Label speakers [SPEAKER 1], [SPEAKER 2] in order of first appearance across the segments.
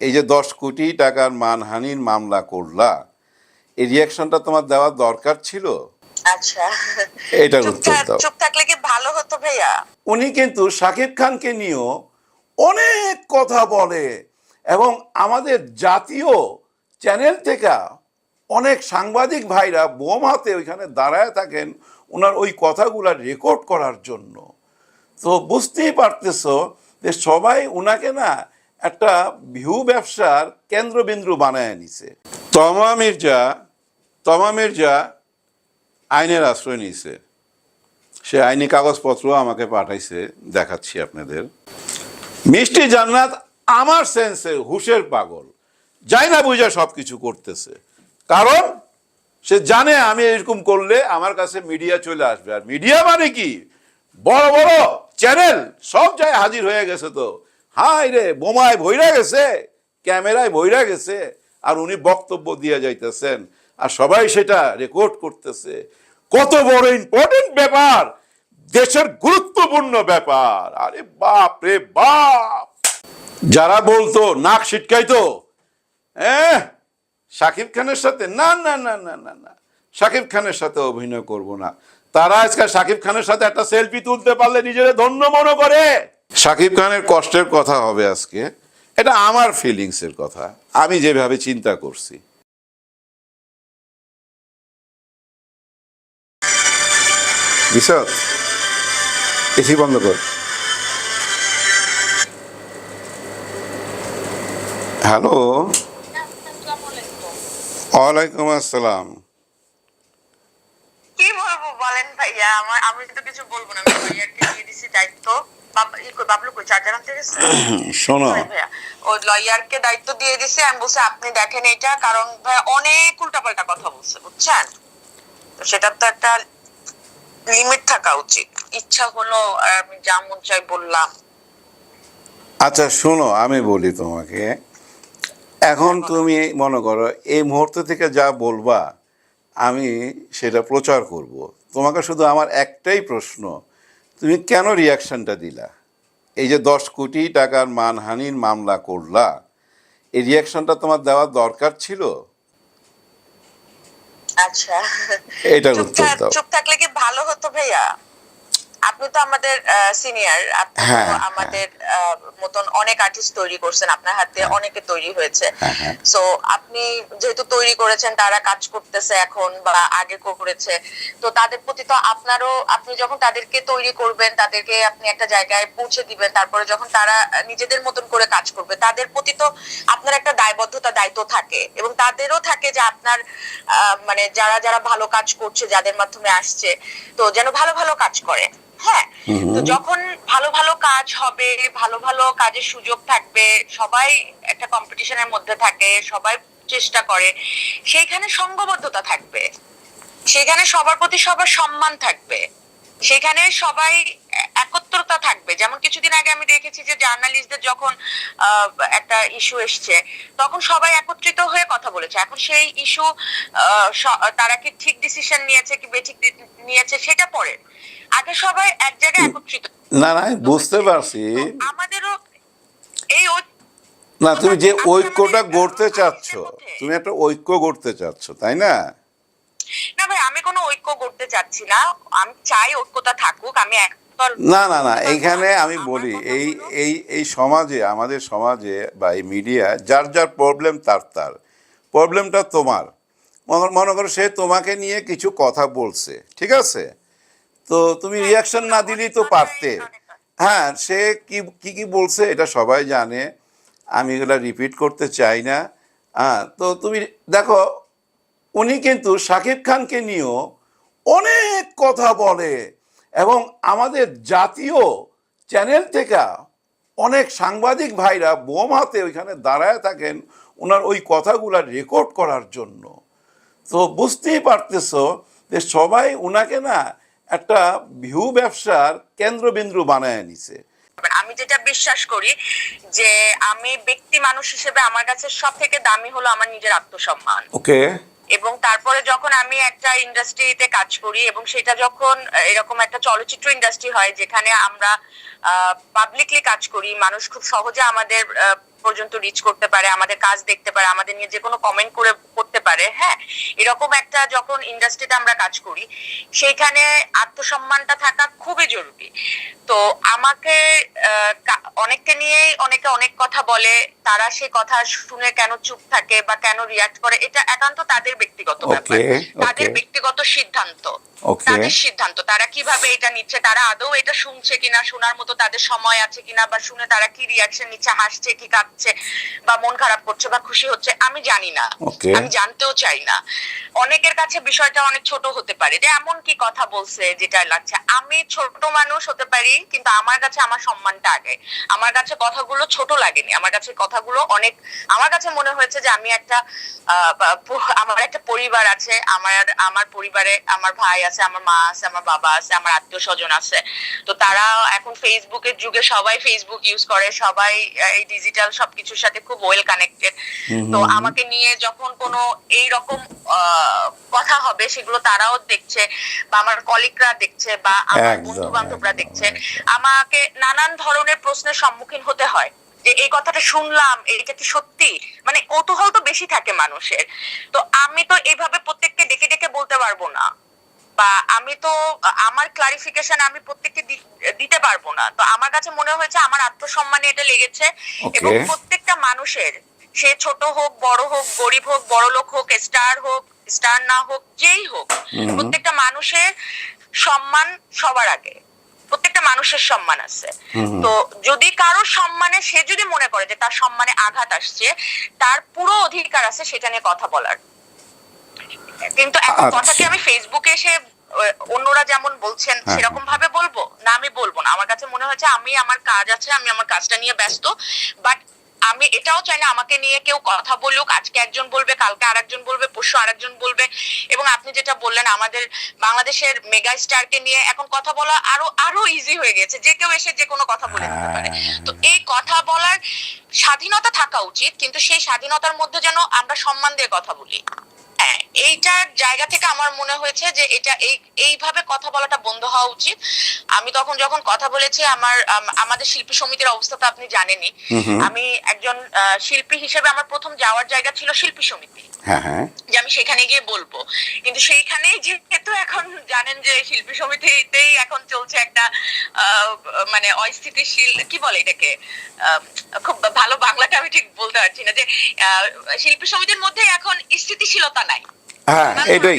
[SPEAKER 1] এই যে দশ কোটি টাকার মানহানির মামলা করলা এই রিয়াকশনটা তোমার দেওয়ার দরকার ছিল?
[SPEAKER 2] আচ্ছা।
[SPEAKER 1] এটার
[SPEAKER 2] চুপ
[SPEAKER 1] উত্তর দাও।
[SPEAKER 2] চুপ থাকলে কি ভালো হতো ভাইয়া?
[SPEAKER 1] উনি কিন্তু শাকিব খানকে নিয়েও অনেক কথা বলে এবং আমাদের জাতীয় চ্যানেল থেকে অনেক সাংবাদিক ভাইরা বোম হাতে ওইখানে দাঁড়ায় থাকেন ওনার ওই কথাগুলা রেকর্ড করার জন্য। তো বুঝতেই পারতেছো যে সবাই ওনাকে না একটা ভিউ ব্যবসার কেন্দ্রবিন্দু বানায় নিছে। তমা মির্জা তমা মির্জা আইনের আশ্রয় নিয়েছে সে আইনি কাগজপত্র আমাকে পাঠাইছে, দেখাচ্ছি আপনাদের। মিষ্টি জান্নাত আমার সেন্সে হুশের পাগল যাই না বুঝা সব কিছু করতেছে। কারণ সে জানে আমি এরকম করলে আমার কাছে মিডিয়া চলে আসবে। আর মিডিয়া মানে কি? বড় বড় চ্যানেল, সব জায়গায় হাজির হয়ে গেছে তো। হাই রে বোমায় ভইরা গেছে, ক্যামেরায় ভইরা গেছে, আর উনি বক্তব্য দিয়ে যাইতেছেন। আর সবাই সেটা রেকর্ড করতেছে। কত বড় ইম্পর্টেন্ট ব্যাপার, দেশের গুরুত্বপূর্ণ ব্যাপার। আরে বাপ রে বাপ! যারা বলতো, নাক ছিটকাইতো হ্যাঁ? শাকিব খানের সাথে, না না না না না না, শাকিব খানের সাথে অভিনয় করব না। তারা আজকাল শাকিব খানের সাথে একটা সেলফি তুলতে পারলে নিজেরা ধন্য মনে করে। শাকিব খানের কষ্টের কথা হবে আজকে। এটা আমার ফিলিংস এর কথা। আমি যেভাবে চিন্তা করছি। এসি বন্ধ কর। হ্যালো। ওয়ালাইকুম আসসালাম।
[SPEAKER 2] কি বলব বলেন ভাইয়া? আমার আমি তো কিছু বলব না। আমি দিয়ে দিছি দায়িত্ব।
[SPEAKER 1] শোনো।
[SPEAKER 2] ওই লয়ারকে দায়িত্ব দিয়ে দিছে আমি বলছি আপনি দেখেন এটা কারণ অনেক উল্টাপাল্টা কথা বলছে বুঝছেন? তো সেটার তো একটা লিমিট থাকা উচিত। ইচ্ছা হলো আর আমি যা মন চাই বললাম।
[SPEAKER 1] আচ্ছা শোনো আমি বলি তোমাকে। এখন তুমি মনে করো এই মুহূর্ত থেকে যা বলবা আমি সেটা প্রচার করব। তোমাকে শুধু আমার একটাই প্রশ্ন তুমি কেন রিয়াকশনটা দিলা? এই যে দশ কোটি টাকার মানহানির মামলা করলা এই রিয়াকশনটা তোমার দেওয়ার দরকার ছিল?
[SPEAKER 2] আচ্ছা।
[SPEAKER 1] এটা
[SPEAKER 2] চুপ
[SPEAKER 1] উত্তর দাও।
[SPEAKER 2] চুপ থাকলে কি ভালো হতো ভাইয়া? আপনি তো আমাদের সিনিয়র আপনি
[SPEAKER 1] হ্যাঁ, হ্যাঁ।
[SPEAKER 2] আমাদের মতন অনেক আর্টিস্ট তৈরি করছেন আপনার হাতে অনেকে তৈরি হয়েছে
[SPEAKER 1] হ্যাঁ, হ্যাঁ।
[SPEAKER 2] সো আপনি যেহেতু তৈরি করেছেন তারা কাজ করতেছে এখন বা আগে করেছে তো তাদের প্রতি তো আপনারও আপনি যখন তাদেরকে তৈরি করবেন তাদেরকে আপনি একটা জায়গায় পৌঁছে দিবেন তারপরে যখন তারা নিজেদের মতন করে কাজ করবে তাদের প্রতি তো আপনার একটা দায়বদ্ধতা দায়িত্ব থাকে এবং তাদেরও থাকে যে আপনার আহ, মানে যারা যারা ভালো কাজ করছে যাদের মাধ্যমে আসছে তো যেন ভালো ভালো কাজ করে হ্যাঁ তো যখন ভালো ভালো কাজ হবে ভালো ভালো কাজের সুযোগ থাকবে সবাই একটা কম্পিটিশনের মধ্যে থাকে সবাই চেষ্টা করে সেইখানে সঙ্গবদ্ধতা থাকবে। সেখানে সবার প্রতি সবার সম্মান থাকবে। সেখানে সবাই একত্রতা থাকবে। যেমন কিছুদিন আগে আমি দেখেছি যে জার্নালিস্টদের যখন আহ, একটা ইস্যু এসছে তখন সবাই একত্রিত হয়ে কথা বলেছে। এখন সেই ইস্যু তারা কি ঠিক ডিসিশন নিয়েছে কি বেঠিক নিয়েছে সেটা পরে। আগে সবাই এক জায়গায় একত্রিত।
[SPEAKER 1] না না বুঝতে পারছি।
[SPEAKER 2] আমাদেরও এই
[SPEAKER 1] না তুমি যে ঐক্যটা গড়তে চাচ্ছ তুমি একটা ঐক্য গড়তে চাচ্ছ তাই না?
[SPEAKER 2] না ভাই আমি কোনো ঐক্য করতে চাচ্ছি না। আমি চাই ঐক্যতা থাকুক আমি
[SPEAKER 1] না না না এইখানে আমি বলি এই এই এই সমাজে আমাদের সমাজে বা এই মিডিয়া যার যার প্রবলেম তার তার। প্রবলেমটা তোমার। মনে করো সে তোমাকে নিয়ে কিছু কথা বলছে ঠিক আছে? তো তুমি রিয়াকশন না দিলেই তো পারতে। হ্যাঁ সে কি কি বলছে এটা সবাই জানে। আমি এগুলো রিপিট করতে চাই না। হ্যাঁ তো তুমি দেখো, উনি কিন্তু শাকিব খানকে নিয়েও অনেক কথা বলে এবং আমাদের জাতীয় চ্যানেল থেকে অনেক সাংবাদিক ভাইরা বোম হাতে ওইখানে দাঁড়ায় থাকেন ওনার ওই কথাগুলা রেকর্ড করার জন্য। তো বুঝতেই পারতেছো যে সবাই ওনাকে না একটা ভিউ ব্যবসার কেন্দ্রবিন্দু বানায় নিছে।
[SPEAKER 2] আমি যেটা বিশ্বাস করি যে আমি ব্যক্তি মানুষ হিসেবে আমার কাছে সব থেকে দামি হলো আমার নিজের আত্মসম্মান।
[SPEAKER 1] ওকে।
[SPEAKER 2] এবং তারপরে যখন আমি একটা ইন্ডাস্ট্রিতে কাজ করি এবং সেটা যখন এরকম একটা চলচ্চিত্র ইন্ডাস্ট্রি হয় যেখানে আমরা পাবলিকলি কাজ করি মানুষ খুব সহজে আমাদের পর্যন্ত রিচ করতে পারে, আমাদের কাজ দেখতে পারে, আমাদের নিয়ে যে কোনো কমেন্ট করে করতে পারে হ্যাঁ? এরকম একটা যখন ইন্ডাস্ট্রিতে আমরা কাজ করি, সেইখানে আত্মসম্মানটা থাকা খুবই জরুরি। তো আমাকে অনেককে নিয়েই অনেকে অনেক কথা বলে তারা সেই কথা শুনে কেন চুপ থাকে বা কেন রিয়াক্ট করে এটা একান্ত তাদের ব্যক্তিগত ব্যাপার। তাদের ব্যক্তিগত সিদ্ধান্ত তাদের সিদ্ধান্ত তারা কীভাবে এটা নিচ্ছে তারা আদৌ এটা শুনছে কিনা শোনার মতো তাদের সময় আছে কিনা বা শুনে তারা কি রিয়াকশন নিচ্ছে হাসছে কি কাঁদছে বা মন খারাপ করছে বা খুশি হচ্ছে আমি জানি না। আমি জানতেও চাই না। অনেকের কাছে বিষয়টা অনেক ছোট হতে পারে যে এমন কি কথা বলছে যেটা লাগছে। আমি ছোট মানুষ হতে পারি কিন্তু আমার কাছে আমার সম্মানটা আগে। আমার কাছে কথাগুলো ছোট লাগেনি। আমার কাছে কথাগুলো অনেক আমার কাছে মনে হয়েছে যে আমি একটা আমার একটা পরিবার আছে আমার আমার পরিবারে আমার ভাই আছে আমার মা আছে আমার বাবা আছে আমার আত্মীয় স্বজন আছে। তো তারা এখন ফেসবুকের যুগে সবাই ফেসবুক ইউজ করে সবাই এই ডিজিটাল সবকিছুর সাথে খুব ওয়েল কানেক্টেড তো আমাকে নিয়ে যখন কোনো এই রকম কথা হবে সেগুলো তারাও দেখছে বা আমার কলিগরা দেখছে বা আমার বন্ধু বান্ধবরা দেখছে আমাকে নানান ধরনের প্রশ্নের সম্মুখীন হতে হয়। যে এই কথাটা শুনলাম এটা কি সত্যি? মানে কৌতূহল তো বেশি থাকে মানুষের। তো আমি তো এইভাবে প্রত্যেককে ডেকে ডেকে বলতে পারব না। বা আমি তো আমার ক্লারিফিকেশন আমি প্রত্যেককে দিতে পারব না। তো আমার কাছে মনে হয়েছে আমার আত্মসম্মানে এটা লেগেছে। এবং প্রত্যেকটা মানুষের সে ছোট হোক বড় হোক গরিব হোক বড় লোক হোক স্টার হোক স্টার না হোক যেই হোক প্রত্যেকটা মানুষের সম্মান সবার আগে। প্রত্যেকটা মানুষের সম্মান আছে। তো যদি কারও সম্মানে সে যদি মনে করে যে তার সম্মানে আঘাত আসছে তার পুরো অধিকার আছে সেটা নিয়ে কথা বলার। কিন্তু এখন। কথা কি আমি ফেসবুকে এসে অন্যরা যেমন বলছেন
[SPEAKER 1] হ্যাঁ।
[SPEAKER 2] সেরকম ভাবে বলব? না আমি বলব না। আমার কাছে মনে হয়েছে আমি আমার কাজ আছে আমি আমার কাজটা নিয়ে ব্যস্ত। বাট আমি এটাও চাই না আমাকে নিয়ে কেউ কথা বলুক আজকে একজন বলবে কালকে আরেকজন বলবে পরশু আরেকজন বলবে। এবং আপনি যেটা বললেন আমাদের বাংলাদেশের মেগা স্টারকে নিয়ে এখন কথা বলা আরও আরও ইজি হয়ে গেছে। যে কেউ এসে যে কোনো কথা বলে দিতে পারে।
[SPEAKER 1] হ্যাঁ।
[SPEAKER 2] তো এই কথা বলার স্বাধীনতা থাকা উচিত কিন্তু সেই স্বাধীনতার মধ্যে যেন আমরা সম্মান দিয়ে কথা বলি। হ্যাঁ এইটার জায়গা থেকে আমার মনে হয়েছে যে এটা এই এইভাবে কথা বলাটা বন্ধ হওয়া উচিত। আমি তখন যখন কথা বলেছি আমার আমাদের শিল্পী সমিতির অবস্থা তো আপনি জানেনই। আমি একজন শিল্পী হিসেবে আমার প্রথম যাওয়ার জায়গা ছিল শিল্পী সমিতি।
[SPEAKER 1] হ্যাঁ হ্যাঁ।
[SPEAKER 2] যে আমি সেখানে গিয়ে বলব। কিন্তু সেইখানেই যেহেতু এখন জানেন যে শিল্পী সমিতিতেই এখন চলছে একটা আহ, মানে অস্থিতিশীল কি বলে এটাকে? আহ, খুব ভালো বাংলাটা আমি ঠিক বলতে পারছি না যে আহ, শিল্পী সমিতির মধ্যে এখন স্থিতিশীলতা নাই।
[SPEAKER 1] হ্যাঁ এটাই।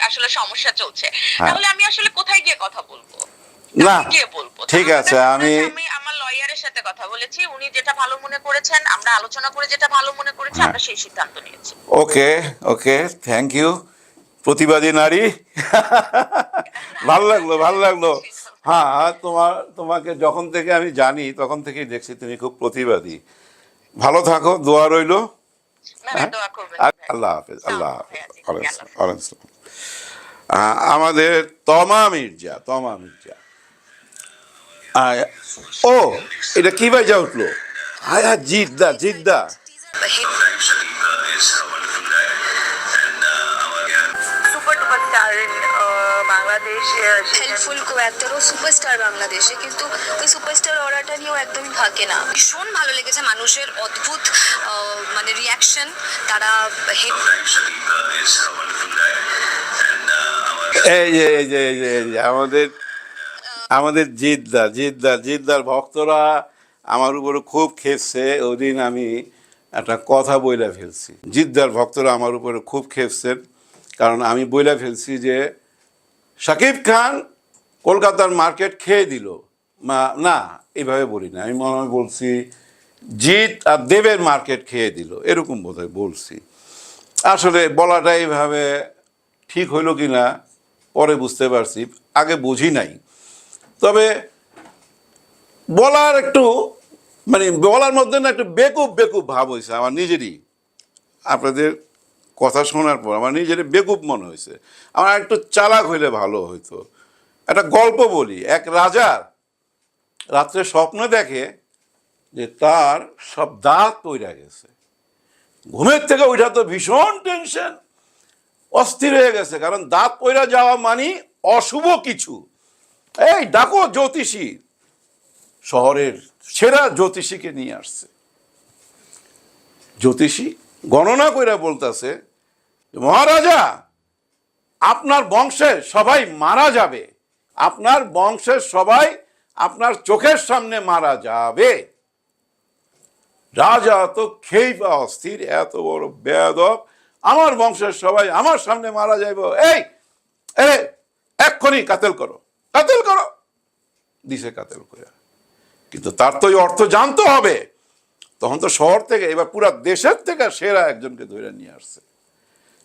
[SPEAKER 2] আসলে সমস্যা চলছে।
[SPEAKER 1] হ্যাঁ।
[SPEAKER 2] তাহলে আমি আসলে কোথায় গিয়ে কথা বলব?
[SPEAKER 1] না ঠিক আছে আমি
[SPEAKER 2] আমি আমার লয়ারের সাথে কথা বলেছি। উনি যেটা ভালো মনে করেছেন আমরা আলোচনা করে যেটা ভালো মনে করেছি
[SPEAKER 1] হ্যাঁ।
[SPEAKER 2] আমরা সেই সিদ্ধান্ত নিয়েছি।
[SPEAKER 1] ওকে ওকে থ্যাংক ইউ প্রতিবাদী নারী। ভালো লাগল ভালো লাগল। হ্যাঁ তোমার তোমাকে যখন থেকে আমি জানি তখন থেকেই দেখছি তুমি খুব প্রতিবাদী। ভালো থাকো দোয়া রইল। আল্লাহ হাফিজ আল্লাহ
[SPEAKER 2] হ্যাঁ,
[SPEAKER 1] হাফেজ।
[SPEAKER 2] আল্লাহ হাফেজ।
[SPEAKER 1] আমাদের তমা মির্জা তমা মির্জা। ও এটা কি বাজা উঠল? হায় হায় জিদ্দা জিদ্দা।
[SPEAKER 3] হেল্পফুল কো অ্যাক্টর ও সুপারস্টার বাংলাদেশে কিন্তু ওই সুপারস্টার অরাটা নিয়েও একদমই থাকে না। ভীষণ ভালো লেগেছে মানুষের অদ্ভুত মানে রিয়াকশন তারা
[SPEAKER 1] এই যে এই যে এই যে এই যে আমাদের আমাদের জিদ্দা জিদ্দা জিদ্দার ভক্তরা আমার উপরে খুব খেপছে। ওদিন আমি একটা কথা বইলা ফেলছি। জিদ্দার ভক্তরা আমার উপরে খুব খেপছেন। কারণ আমি বইলা ফেলছি যে শাকিব খান কলকাতার মার্কেট খেয়ে দিল। না এইভাবে বলি না। আমি মনে হয় বলছি, জিৎ আর দেবের মার্কেট খেয়ে দিল। এরকম বোধহয় বলছি। আসলে বলাটা এইভাবে ঠিক হইল কি না, পরে বুঝতে পারছি। আগে বুঝি নাই। তবে বলার একটু মানে বলার মধ্যে না একটু বেকুব বেকুব ভাব হয়েছে আমার নিজেরই। আপনাদের কথা শোনার পর আমার নিজের বেকুব মনে হয়েছে। আমার একটু চালাক হইলে ভালো হইতো। একটা গল্প বলি, এক রাজার রাত্রে স্বপ্ন দেখে যে তার সব দাঁত পইরা গেছে। ঘুমের থেকে ওইটা তো ভীষণ টেনশন, অস্থির হয়ে গেছে, কারণ দাঁত পইরা যাওয়া মানে অশুভ কিছু। এই ডাকো জ্যোতিষী, শহরের সেরা জ্যোতিষীকে নিয়ে আসছে। জ্যোতিষী গণনা কইরা বলতেছে মহারাজা, আপনার বংশের সবাই মারা যাবে। আপনার বংশের সবাই আপনার চোখের সামনে মারা যাবে। রাজা তো খেই বা অস্থির, এত বড় বেয়াদব। আমার বংশের সবাই আমার সামনে মারা যাইব। এই এ এক্ষুনি কাতেল করো কাতেল করো। দিছে কাতেল করে। কিন্তু তার তো অর্থ জানতে হবে। তখন তো শহর থেকে, এবার পুরা দেশের থেকে সেরা একজনকে ধরে নিয়ে আসছে।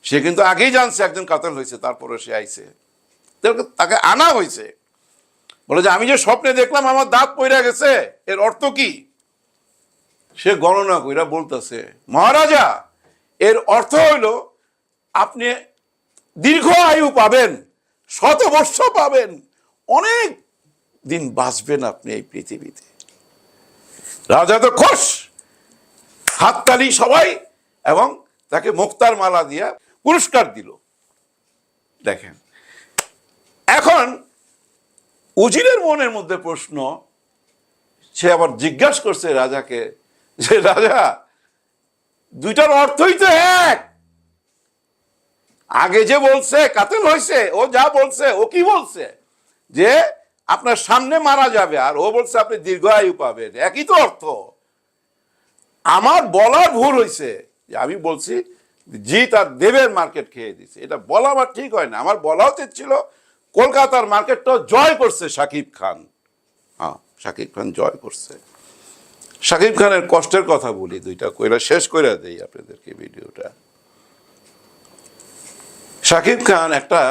[SPEAKER 1] সে কিন্তু আগেই জানছে একজন কাতেল হয়েছে তারপরে সে আইছে। তাকে- আনা হয়েছে। বলে যে, আমি যে স্বপ্নে দেখলাম আমার দাঁত পইরা গেছে, এর অর্থ কি? সে গণনা কইরা বলতেছে, মহারাজা, এর অর্থ হইল, আপনি দীর্ঘ আয়ু পাবেন, শত বর্ষ পাবেন, অনেক দিন বাঁচবেন আপনি এই পৃথিবীতে। রাজা তো খুশ, হাততালি সবাই, এবং তাকে মুক্তার মালা দিয়া পুরস্কার দিল। দেখেন। এখন উজিরের মনের মধ্যে প্রশ্ন, সে আবার জিজ্ঞাসা করছে রাজাকে যে, রাজা, দুইটার অর্থই তো এক। আগে যে বলছে, কাতেল হয়েছে ও যা বলছে, ও কি বলছে? যে আপনার সামনে মারা যাবে, আর ও বলছে আপনি দীর্ঘায়ু পাবেন। একই তো অর্থ। আমার বলার ভুল হয়েছে আমি বলছি জি তার দেবের মার্কেট খেয়ে দিছে এটা বলা আমার ঠিক হয় না। আমার বলা উচিত ছিল, কলকাতার মার্কেটটাও জয় করছে শাকিব খান। হ্যাঁ শাকিব খান জয় করছে। শাকিব খানের কষ্টের কথা বলি দুইটা কইরা, শেষ করে দেই আপনাদেরকে ভিডিওটা। শাকিব খান একটা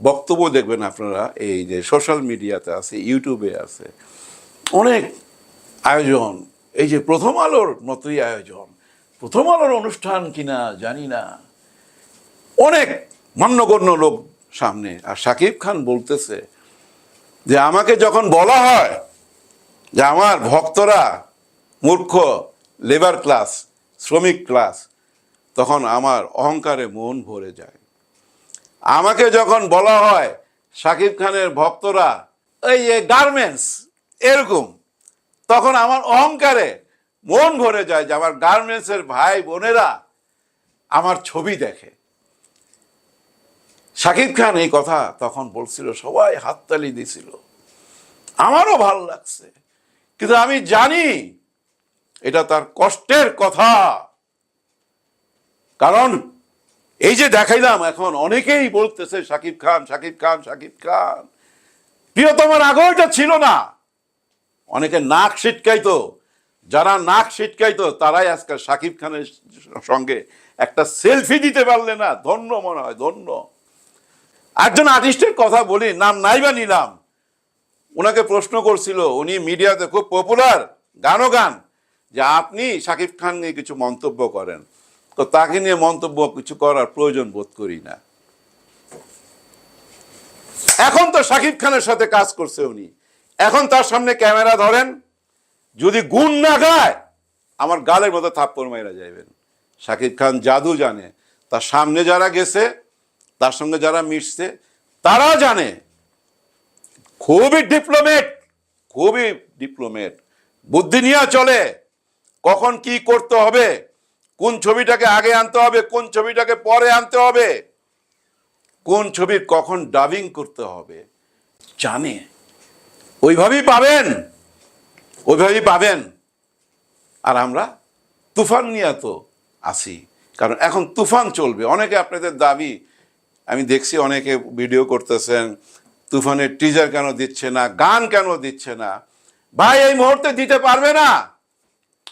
[SPEAKER 1] বক্তব্য দেখবেন আপনারা, এই যে সোশ্যাল মিডিয়াতে আছে ইউটিউবে আছে। অনেক আয়োজন, এই যে প্রথম আলোর মতোই আয়োজন। প্রথম আলোর অনুষ্ঠান কিনা জানি না। অনেক মান্যগণ্য লোক সামনে। আর শাকিব খান বলতেছে যে, আমাকে যখন বলা হয় যে আমার ভক্তরা মূর্খ লেবার ক্লাস শ্রমিক ক্লাস তখন আমার অহংকারে মন ভরে যায়। আমাকে যখন বলা হয় শাকিব খানের ভক্তরা, এই গার্মেন্টস এরকম, তখন আমার অহংকারে মন ভরে যায় যে আমার গার্মেন্টসের ভাই বোনেরা আমার ছবি দেখে। শাকিব খান এই কথা তখন বলছিল, সবাই হাততালি দিছিল। আমারও ভালো লাগছে, কিন্তু আমি জানি এটা তার কষ্টের কথা। কারণ এই যে দেখাইলাম, এখন অনেকেই বলতেছে, শাকিব খান শাকিব খান শাকিব খান। প্রিয়তমার আগেও এটা ছিল না। অনেকে নাক ছিটকাইতো। যারা নাক ছিটকাইতো, তারাই আজকাল শাকিব খানের সঙ্গে একটা সেলফি দিতে পারলে না। ধন্য মনে হয়, ধন্য। একজন আর্টিস্টের কথা বলি, নাম নাইবা নিলাম। ওনাকে প্রশ্ন করছিল, উনি মিডিয়াতে খুব পপুলার গানও গান। যে আপনি শাকিব খান নিয়ে কিছু মন্তব্য করেন। তো তাকে নিয়ে মন্তব্য কিছু করার প্রয়োজন বোধ করি না। এখন তো শাকিব খানের সাথে কাজ করছে উনি। এখন তার সামনে ক্যামেরা ধরেন। যদি গুণ না গায়, আমার গালের মতো থাপ্পড় মাইরা যাইবেন। শাকিব খান জাদু জানে। তার সামনে যারা গেছে, তার সঙ্গে যারা মিশছে, তারা জানে। খুবই ডিপ্লোমেট খুবই ডিপ্লোমেট বুদ্ধি নিয়ে চলে। কখন কি করতে হবে? কোন ছবিটাকে আগে আনতে হবে? কোন ছবিটাকে পরে আনতে হবে? কোন ছবির কখন ডাবিং করতে হবে? জানে। ওইভাবেই পাবেন। ওইভাবেই পাবেন। আর আমরা তুফান নিয়ে তো আসি কারণ এখন তুফান চলবে। অনেকে আপনাদের দাবি, আমি দেখছি অনেকে ভিডিও করতেছেন, তুফানের টিজার কেন দিচ্ছে না, গান কেন দিচ্ছে না? ভাই, এই মুহূর্তে দিতে পারবে না।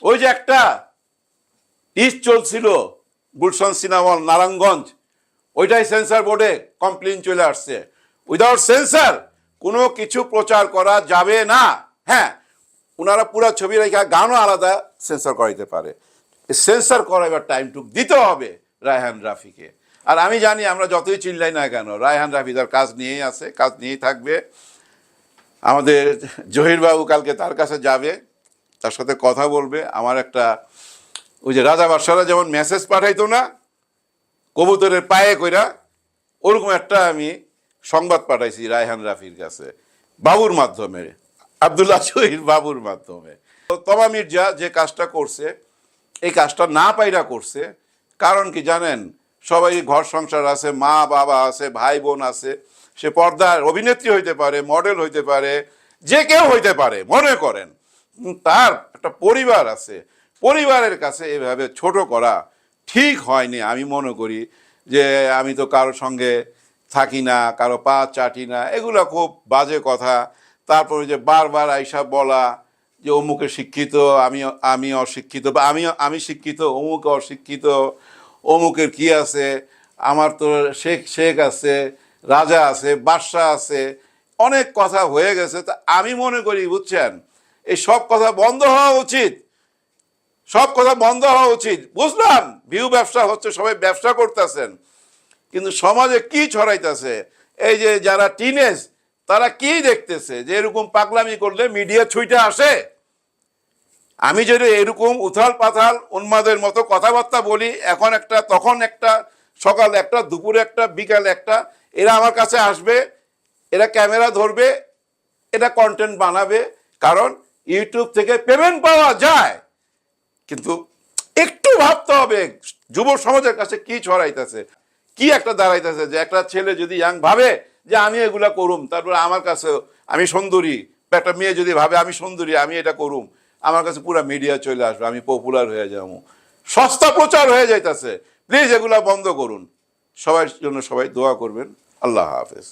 [SPEAKER 1] ওই যে একটা ইস চলছিল, গুলশান সিনেমল নারায়ণগঞ্জ। ওইটাই সেন্সার বোর্ডে কমপ্লেন চলে আসছে। উইদাউট সেন্সার কোনো কিছু প্রচার করা যাবে না। হ্যাঁ ওনারা পুরো ছবি রেখা গানও আলাদা সেন্সার করাইতে পারে। সেন্সার করাইবার টাইম টুক দিতে হবে রায়হান রাফিকে। আর আমি জানি আমরা যতই চিল্লাই না কেন, রায়হান রাফি তার কাজ নিয়েই আছে, কাজ নিয়েই থাকবে। আমাদের জহিরবাবু কালকে তার কাছে যাবে, তার সাথে কথা বলবে। আমার একটা, ওই যে রাজা বাদশারা যেমন মেসেজ পাঠাইতো না, কবুতরের পায়ে কইরা, ওরকম একটা আমি সংবাদ পাঠাইছি রায়হান রাফির কাছে, বাবুর মাধ্যমে। আবদুল্লাহ শহীদ বাবুর মাধ্যমে। তো তমা মির্জা যে কাজটা করছে, এই কাজটা না পাইরা করছে, কারণ কি জানেন? সবাই ঘর সংসার আছে, মা বাবা আছে, ভাই বোন আছে, সে পর্দার অভিনেত্রী হইতে পারে, মডেল হইতে পারে, যে কেউ হইতে পারে, মনে করেন। তার একটা পরিবার আছে, পরিবারের কাছে এভাবে ছোট করা ঠিক হয়নি। আমি মনে করি যে আমি তো কারোর সঙ্গে থাকি না, কারও পা চাটি না, এগুলো খুব বাজে কথা। তারপরে যে বারবার আইসা বলা যে অমুকে শিক্ষিত, আমি আমি অশিক্ষিত বা আমি আমি শিক্ষিত, অমুক অশিক্ষিত, অমুকের কি আছে, আমার তো শেখ শেখ আছে, রাজা আছে, বাদশাহ আছে, অনেক কথা হয়ে গেছে। তা আমি মনে করি, বুঝছেন, এই সব কথা বন্ধ হওয়া উচিত। সব কথা বন্ধ হওয়া উচিত। বুঝলাম ভিউ ব্যবসা হচ্ছে, সবাই ব্যবসা করতেছেন। কিন্তু সমাজে কি ছড়াইতেছে? এই যে যারা টিনেজ তারা কি দেখতেছে যে এরকম পাগলামি করলে মিডিয়া ছুইটা আসে? আমি যদি এরকম উথাল পাথাল উন্মাদের মতো কথাবার্তা বলি, এখন একটা, তখন একটা, সকাল একটা, দুপুরে একটা, বিকাল একটা, এরা আমার কাছে আসবে, এরা ক্যামেরা ধরবে এটা কন্টেন্ট বানাবে, কারণ ইউটিউব থেকে পেমেন্ট পাওয়া যায়। কিন্তু একটু ভাবতে হবে, যুব সমাজের কাছে কি ছড়াইতেছে? কি একটা দাঁড়াইতেছে যে একটা ছেলে যদি ইয়াং ভাবে যে আমি এগুলা করুম। তারপর আমার কাছে আমি সুন্দরী। একটা মেয়ে যদি ভাবে, আমি সুন্দরী, আমি এটা করুম। আমার কাছে পুরো মিডিয়া চলে আসবে, আমি পপুলার হয়ে যাব। সস্তা প্রচার হয়ে যাইতেছে। প্লিজ এগুলা বন্ধ করুন। সবার জন্য সবাই দোয়া করবেন। আল্লাহ হাফেজ।